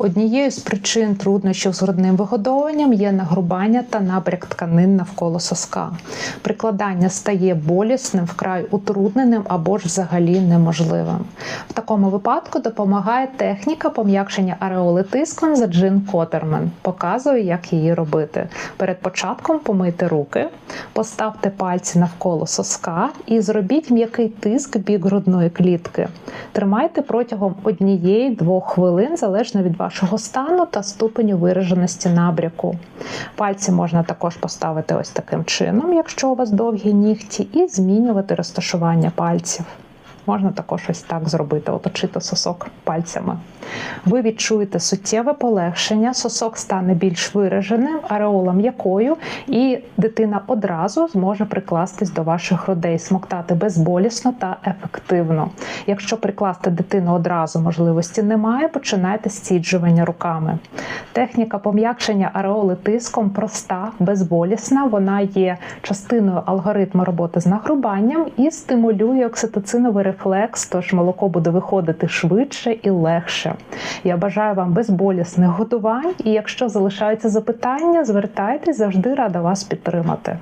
Однією з причин труднощів з грудним вигодовуванням є нагрубання та набряк тканин навколо соска. Прикладання стає болісним, вкрай утрудненим або ж взагалі неможливим. В такому випадку допомагає техніка пом'якшення ареоли тиском за Джин Котермен. Показую, як її робити. Перед початком помийте руки, поставте пальці навколо соска і зробіть м'який тиск бік грудної клітки. Тримайте протягом однієї-двох хвилин залежно від вашого стану та ступеню вираженості набряку. Пальці можна також поставити ось таким чином, якщо у вас довгі нігті, і змінювати розташування пальців. Можна також ось так зробити, оточити сосок пальцями. Ви відчуєте суттєве полегшення, сосок стане більш вираженим, ареола м'якою, і дитина одразу зможе прикластись до ваших грудей, смоктати безболісно та ефективно. Якщо прикласти дитину одразу можливості немає, починайте зціджування руками. Техніка пом'якшення ареоли тиском проста, безболісна. Вона є частиною алгоритму роботи з нагрубанням і стимулює окситоциновий рефлекс, тож молоко буде виходити швидше і легше. Я бажаю вам безболісних годувань, і якщо залишаються запитання, звертайтесь завжди рада вас підтримати.